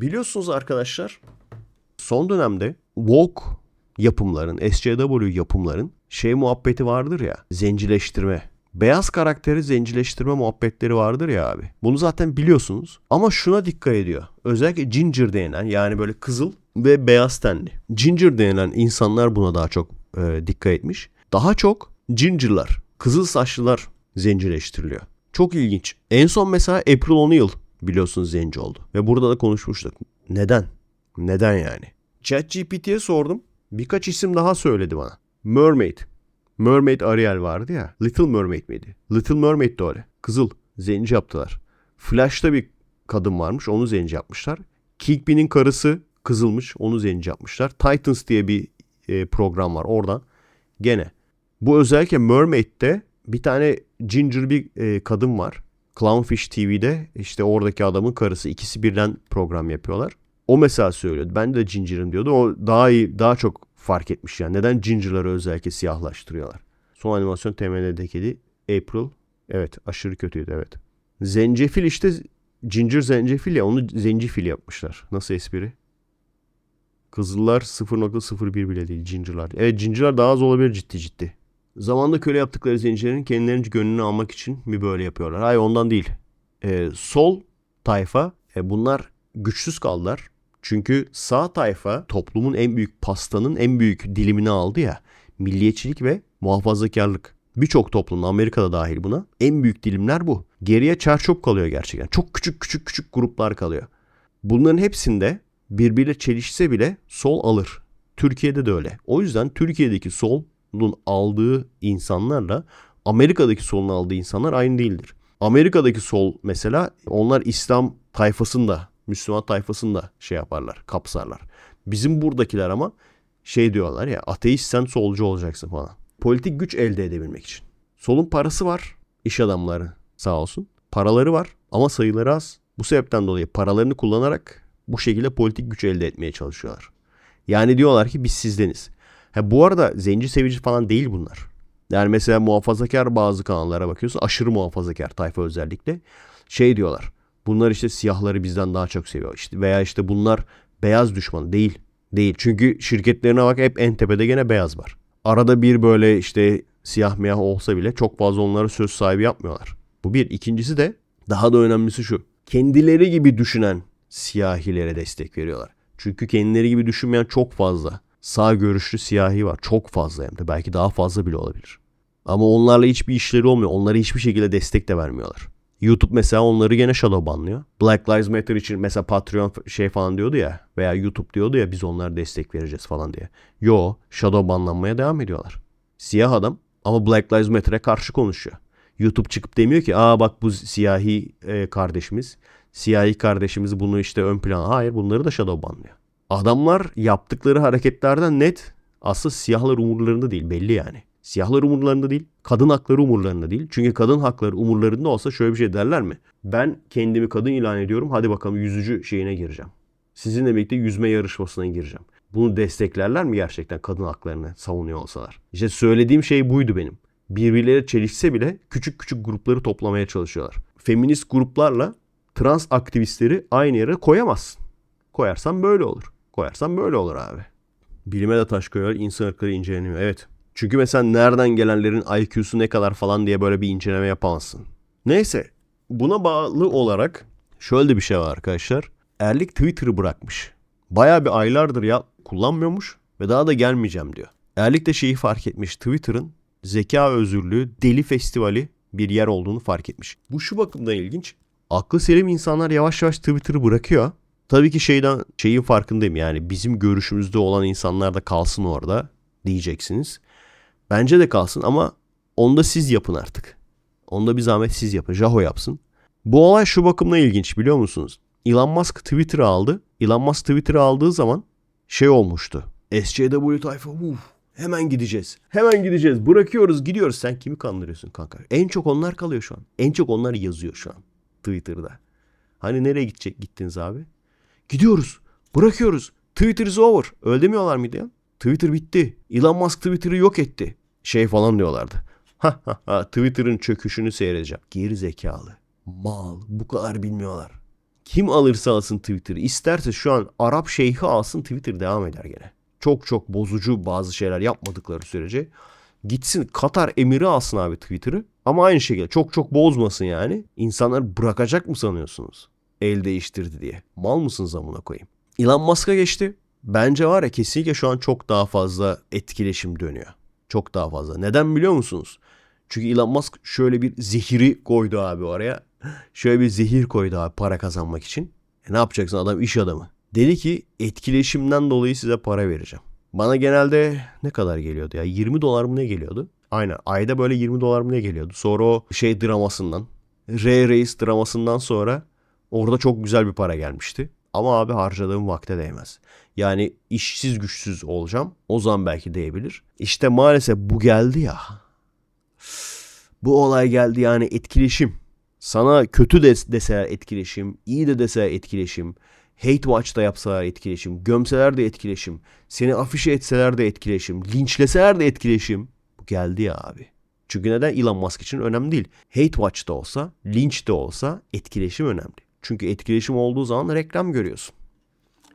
Biliyorsunuz arkadaşlar son dönemde woke yapımların, SCW yapımların şey muhabbeti vardır ya zencileştirme. Beyaz karakteri zencileştirme muhabbetleri vardır ya abi. Bunu zaten biliyorsunuz. Ama şuna dikkat ediyor. Özellikle ginger denilen yani böyle kızıl ve beyaz tenli. Ginger denilen insanlar buna daha çok e, dikkat etmiş. Daha çok gingerlar, kızıl saçlılar zencileştiriliyor. Çok ilginç. En son mesela April O'Neil biliyorsunuz zenci oldu. Ve burada da konuşmuştuk. Neden? Neden yani? ChatGPT'ye sordum. Birkaç isim daha söyledi bana. Mermaid. Mermaid Ariel vardı ya. Little Mermaid miydi? Little Mermaid de öyle. Kızıl. Zenci yaptılar. Flash'ta bir kadın varmış. Onu zenci yapmışlar. Kingpin'in karısı kızılmış. Onu zenci yapmışlar. Titans diye bir e, program var. Oradan gene. Bu özellikle Mermaid'de bir tane ginger bir e, kadın var. Clownfish TV'de işte oradaki adamın karısı ikisi birden program yapıyorlar. O mesela söylüyordu. Ben de ginger'ım diyordu. O daha iyi, daha çok fark etmiş yani. Neden ginger'ları özellikle siyahlaştırıyorlar? Son animasyon TMN'deki April. Evet aşırı kötüydü evet. Zencefil işte ginger zencefil ya onu zencefil yapmışlar. Nasıl espri? Kızıllar 0.01 bile değil ginger'lar. Evet ginger'lar daha az olabilir ciddi ciddi. Zamanında köle yaptıkları zencilerin kendilerinin gönlünü almak için mi böyle yapıyorlar? Hayır ondan değil. Ee, sol tayfa e, bunlar güçsüz kaldılar. Çünkü sağ tayfa toplumun en büyük pastanın en büyük dilimini aldı ya. Milliyetçilik ve muhafazakarlık. Birçok toplumda Amerika'da dahil buna en büyük dilimler bu. Geriye çarçop kalıyor gerçekten. Çok küçük küçük küçük gruplar kalıyor. Bunların hepsinde birbiriyle çelişse bile sol alır. Türkiye'de de öyle. O yüzden Türkiye'deki solun aldığı insanlarla Amerika'daki solun aldığı insanlar aynı değildir. Amerika'daki sol mesela onlar İslam tayfasında, Müslüman tayfasında şey yaparlar, kapsarlar. Bizim buradakiler ama şey diyorlar ya ateist sen solcu olacaksın falan. Politik güç elde edebilmek için. Solun parası var. iş adamları sağ olsun. Paraları var ama sayıları az. Bu sebepten dolayı paralarını kullanarak bu şekilde politik güç elde etmeye çalışıyorlar. Yani diyorlar ki biz sizdeniz. Ha, bu arada zenci sevici falan değil bunlar. Yani mesela muhafazakar bazı kanallara bakıyorsun. Aşırı muhafazakar tayfa özellikle. Şey diyorlar. Bunlar işte siyahları bizden daha çok seviyor. İşte veya işte bunlar beyaz düşman değil. Değil. Çünkü şirketlerine bak hep en tepede gene beyaz var. Arada bir böyle işte siyah miyah olsa bile çok fazla onları söz sahibi yapmıyorlar. Bu bir. İkincisi de daha da önemlisi şu. Kendileri gibi düşünen siyahilere destek veriyorlar. Çünkü kendileri gibi düşünmeyen çok fazla sağ görüşlü siyahi var. Çok fazla hem de belki daha fazla bile olabilir. Ama onlarla hiçbir işleri olmuyor. Onlara hiçbir şekilde destek de vermiyorlar. YouTube mesela onları gene shadow banlıyor. Black Lives Matter için mesela Patreon şey falan diyordu ya veya YouTube diyordu ya biz onlara destek vereceğiz falan diye. Yo shadow banlanmaya devam ediyorlar. Siyah adam ama Black Lives Matter'e karşı konuşuyor. YouTube çıkıp demiyor ki aa bak bu siyahi e, kardeşimiz, siyahi kardeşimiz bunu işte ön plana. Hayır bunları da shadow banlıyor. Adamlar yaptıkları hareketlerden net aslında siyahlar umurlarında değil belli yani. Siyahlar umurlarında değil, kadın hakları umurlarında değil. Çünkü kadın hakları umurlarında olsa şöyle bir şey derler mi? Ben kendimi kadın ilan ediyorum hadi bakalım yüzücü şeyine gireceğim. Sizinle birlikte yüzme yarışmasına gireceğim. Bunu desteklerler mi gerçekten kadın haklarını savunuyor olsalar? İşte söylediğim şey buydu benim. Birbirleri çelişse bile küçük küçük grupları toplamaya çalışıyorlar. Feminist gruplarla trans aktivistleri aynı yere koyamazsın. Koyarsan böyle olur. Koyarsan böyle olur abi. Bilime de taş koyuyor, insan ırkları inceleniyor. Evet. Çünkü mesela nereden gelenlerin IQ'su ne kadar falan diye böyle bir inceleme yapamazsın. Neyse. Buna bağlı olarak şöyle bir şey var arkadaşlar. Erlik Twitter'ı bırakmış. Baya bir aylardır ya kullanmıyormuş ve daha da gelmeyeceğim diyor. Erlik de şeyi fark etmiş. Twitter'ın zeka özürlüğü deli festivali bir yer olduğunu fark etmiş. Bu şu bakımdan ilginç. Aklı selim insanlar yavaş yavaş Twitter'ı bırakıyor. Tabii ki şeyden şeyin farkındayım yani bizim görüşümüzde olan insanlar da kalsın orada diyeceksiniz. Bence de kalsın ama onda siz yapın artık. Onda bir zahmet siz yapın. Jaho yapsın. Bu olay şu bakımdan ilginç biliyor musunuz? Elon Musk Twitter'ı aldı. Elon Musk Twitter'ı aldığı zaman şey olmuştu. SCW tayfa uf, hemen gideceğiz. Hemen gideceğiz. Bırakıyoruz gidiyoruz. Sen kimi kandırıyorsun kanka? En çok onlar kalıyor şu an. En çok onlar yazıyor şu an Twitter'da. Hani nereye gidecek gittiniz abi? Gidiyoruz. Bırakıyoruz. Twitter is over. Öyle demiyorlar mıydı ya? Twitter bitti. Elon Musk Twitter'ı yok etti. Şey falan diyorlardı. Ha ha ha Twitter'ın çöküşünü seyredeceğim. Geri zekalı. Mal. Bu kadar bilmiyorlar. Kim alırsa alsın Twitter'ı. isterse şu an Arap şeyhi alsın Twitter devam eder gene. Çok çok bozucu bazı şeyler yapmadıkları sürece. Gitsin Katar emiri alsın abi Twitter'ı. Ama aynı şekilde çok çok bozmasın yani. İnsanlar bırakacak mı sanıyorsunuz? El değiştirdi diye. Mal mısınız amına koyayım? Elon Musk'a geçti. Bence var ya kesinlikle şu an çok daha fazla etkileşim dönüyor. Çok daha fazla. Neden biliyor musunuz? Çünkü Elon Musk şöyle bir zehiri koydu abi oraya. Şöyle bir zehir koydu abi para kazanmak için. E ne yapacaksın adam iş adamı. Dedi ki etkileşimden dolayı size para vereceğim. Bana genelde ne kadar geliyordu ya? 20 dolar mı ne geliyordu? Aynen ayda böyle 20 dolar mı ne geliyordu? Sonra o şey dramasından, R Reis dramasından sonra orada çok güzel bir para gelmişti. Ama abi harcadığım vakte değmez. Yani işsiz güçsüz olacağım. O zaman belki değebilir. İşte maalesef bu geldi ya. Bu olay geldi yani etkileşim. Sana kötü de deseler etkileşim, iyi de deseler etkileşim, hate watch da yapsalar etkileşim, gömseler de etkileşim, seni afişe etseler de etkileşim, linçleseler de etkileşim. Bu geldi ya abi. Çünkü neden? Elon Musk için önemli değil. Hate watch da olsa, linç de olsa etkileşim önemli. Çünkü etkileşim olduğu zaman reklam görüyorsun.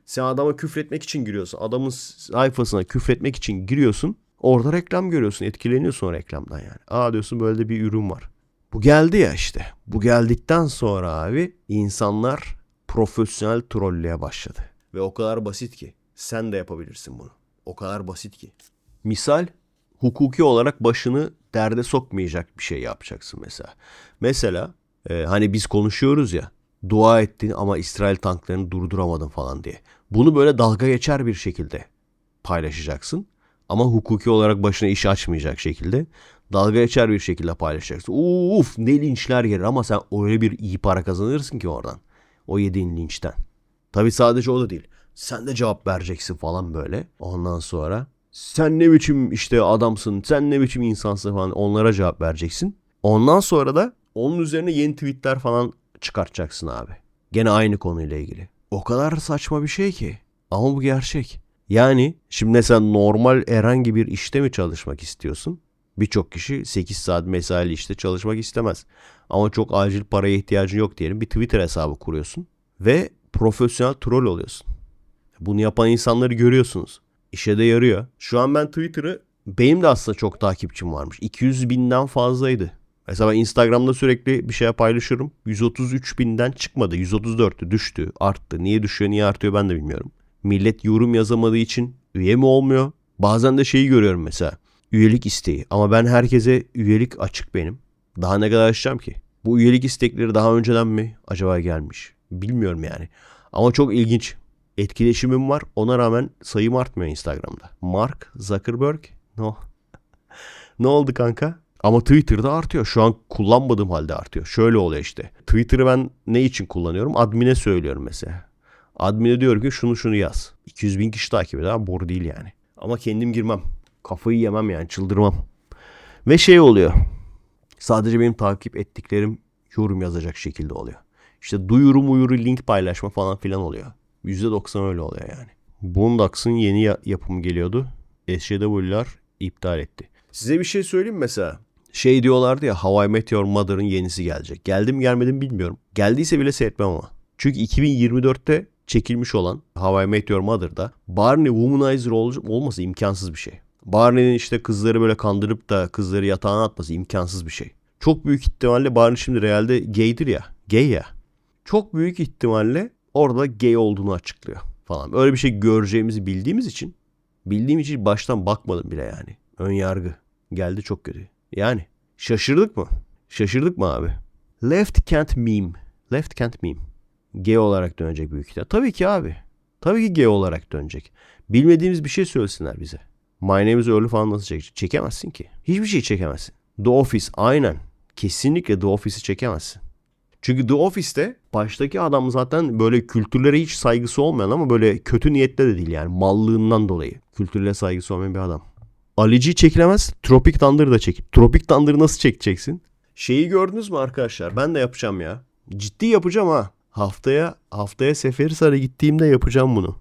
Sen adama küfretmek için giriyorsun. Adamın sayfasına küfretmek için giriyorsun. Orada reklam görüyorsun. Etkileniyorsun o reklamdan yani. Aa diyorsun böyle de bir ürün var. Bu geldi ya işte. Bu geldikten sonra abi insanlar profesyonel trollüğe başladı. Ve o kadar basit ki. Sen de yapabilirsin bunu. O kadar basit ki. Misal hukuki olarak başını derde sokmayacak bir şey yapacaksın mesela. Mesela e, hani biz konuşuyoruz ya dua ettin ama İsrail tanklarını durduramadın falan diye. Bunu böyle dalga geçer bir şekilde paylaşacaksın. Ama hukuki olarak başına iş açmayacak şekilde dalga geçer bir şekilde paylaşacaksın. Uf ne linçler gelir ama sen öyle bir iyi para kazanırsın ki oradan. O yediğin linçten. Tabi sadece o da değil. Sen de cevap vereceksin falan böyle. Ondan sonra sen ne biçim işte adamsın, sen ne biçim insansın falan onlara cevap vereceksin. Ondan sonra da onun üzerine yeni tweetler falan çıkartacaksın abi. Gene aynı konuyla ilgili. O kadar saçma bir şey ki. Ama bu gerçek. Yani şimdi mesela normal herhangi bir işte mi çalışmak istiyorsun? Birçok kişi 8 saat mesaili işte çalışmak istemez. Ama çok acil paraya ihtiyacın yok diyelim. Bir Twitter hesabı kuruyorsun. Ve profesyonel troll oluyorsun. Bunu yapan insanları görüyorsunuz. İşe de yarıyor. Şu an ben Twitter'ı benim de aslında çok takipçim varmış. 200 binden fazlaydı. Mesela ben Instagram'da sürekli bir şey paylaşıyorum. 133 binden çıkmadı. 134'tü düştü arttı. Niye düşüyor niye artıyor ben de bilmiyorum. Millet yorum yazamadığı için üye mi olmuyor? Bazen de şeyi görüyorum mesela. Üyelik isteği. Ama ben herkese üyelik açık benim. Daha ne kadar açacağım ki? Bu üyelik istekleri daha önceden mi acaba gelmiş? Bilmiyorum yani. Ama çok ilginç. Etkileşimim var. Ona rağmen sayım artmıyor Instagram'da. Mark Zuckerberg. No. ne oldu kanka? Ama Twitter'da artıyor. Şu an kullanmadığım halde artıyor. Şöyle oluyor işte. Twitter'ı ben ne için kullanıyorum? Admin'e söylüyorum mesela. Admin'e diyorum ki şunu şunu yaz. 200 bin kişi takip eder. Boru değil yani. Ama kendim girmem. Kafayı yemem yani çıldırmam. Ve şey oluyor. Sadece benim takip ettiklerim yorum yazacak şekilde oluyor. İşte duyuru muyuru link paylaşma falan filan oluyor. %90 öyle oluyor yani. Boondocks'ın yeni yapımı geliyordu. SJW'lar iptal etti. Size bir şey söyleyeyim mesela. Şey diyorlardı ya How I Met Mother'ın yenisi gelecek. Geldi mi gelmedi mi bilmiyorum. Geldiyse bile seyretmem ama. Çünkü 2024'te çekilmiş olan How I Met Your Mother'da Barney womanizer ol olması imkansız bir şey. Barney'nin işte kızları böyle kandırıp da kızları yatağına atması imkansız bir şey. Çok büyük ihtimalle Barney şimdi realde gaydir ya. Gay ya. Çok büyük ihtimalle orada gay olduğunu açıklıyor falan. Öyle bir şey göreceğimizi bildiğimiz için bildiğim için baştan bakmadım bile yani. Ön yargı geldi çok kötü. Yani şaşırdık mı? Şaşırdık mı abi? Left can't meme. Left can't meme. Gay olarak dönecek büyük ihtimal. Tabii ki abi. Tabii ki gay olarak dönecek. Bilmediğimiz bir şey söylesinler bize. My name is Earl falan nasıl çekecek? Çekemezsin ki. Hiçbir şey çekemezsin. The Office aynen. Kesinlikle The Office'i çekemezsin. Çünkü The Office'te baştaki adam zaten böyle kültürlere hiç saygısı olmayan ama böyle kötü niyetle de değil yani mallığından dolayı. Kültürlere saygısı olmayan bir adam. Alici çekilemez. Tropic Thunder da çek. Tropic Thunder'ı nasıl çekeceksin? Şeyi gördünüz mü arkadaşlar? Ben de yapacağım ya. Ciddi yapacağım ha. Haftaya haftaya Seferihisar'a gittiğimde yapacağım bunu.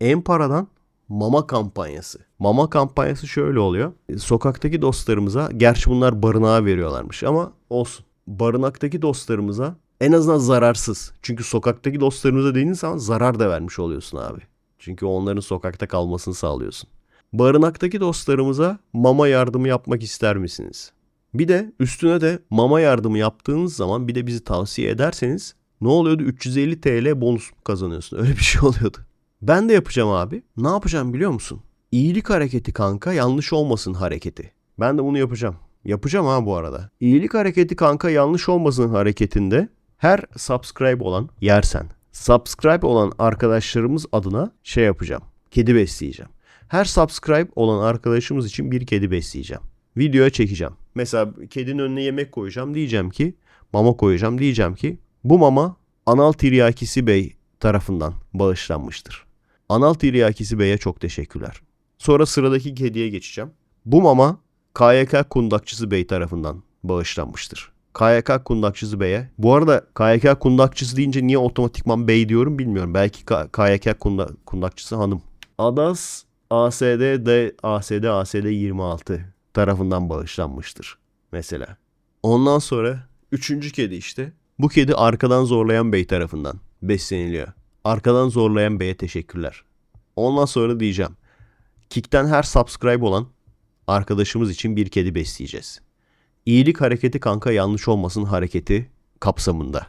En paradan mama kampanyası. Mama kampanyası şöyle oluyor. Sokaktaki dostlarımıza, gerçi bunlar barınağa veriyorlarmış ama olsun. Barınaktaki dostlarımıza En azından zararsız. Çünkü sokaktaki dostlarımıza dediğin zaman zarar da vermiş oluyorsun abi. Çünkü onların sokakta kalmasını sağlıyorsun. Barınaktaki dostlarımıza mama yardımı yapmak ister misiniz? Bir de üstüne de mama yardımı yaptığınız zaman bir de bizi tavsiye ederseniz ne oluyordu? 350 TL bonus kazanıyorsun. Öyle bir şey oluyordu. Ben de yapacağım abi. Ne yapacağım biliyor musun? İyilik hareketi kanka yanlış olmasın hareketi. Ben de bunu yapacağım. Yapacağım ha bu arada. İyilik hareketi kanka yanlış olmasın hareketinde her subscribe olan yersen subscribe olan arkadaşlarımız adına şey yapacağım. Kedi besleyeceğim. Her subscribe olan arkadaşımız için bir kedi besleyeceğim. Videoya çekeceğim. Mesela kedinin önüne yemek koyacağım. Diyeceğim ki mama koyacağım. Diyeceğim ki bu mama Anal Tiryakisi Bey tarafından bağışlanmıştır. Anal Tiryakisi Bey'e çok teşekkürler. Sonra sıradaki kediye geçeceğim. Bu mama KYK Kundakçısı Bey tarafından bağışlanmıştır. KYK Kundakçısı Bey'e. Bu arada KYK Kundakçısı deyince niye otomatikman bey diyorum bilmiyorum. Belki KYK kunda, Kundakçısı hanım. Adas ASD D ASD ASD 26 tarafından bağışlanmıştır mesela. Ondan sonra üçüncü kedi işte. Bu kedi arkadan zorlayan bey tarafından besleniliyor. Arkadan zorlayan beye teşekkürler. Ondan sonra diyeceğim. Kick'ten her subscribe olan arkadaşımız için bir kedi besleyeceğiz. İyilik hareketi kanka yanlış olmasın hareketi kapsamında.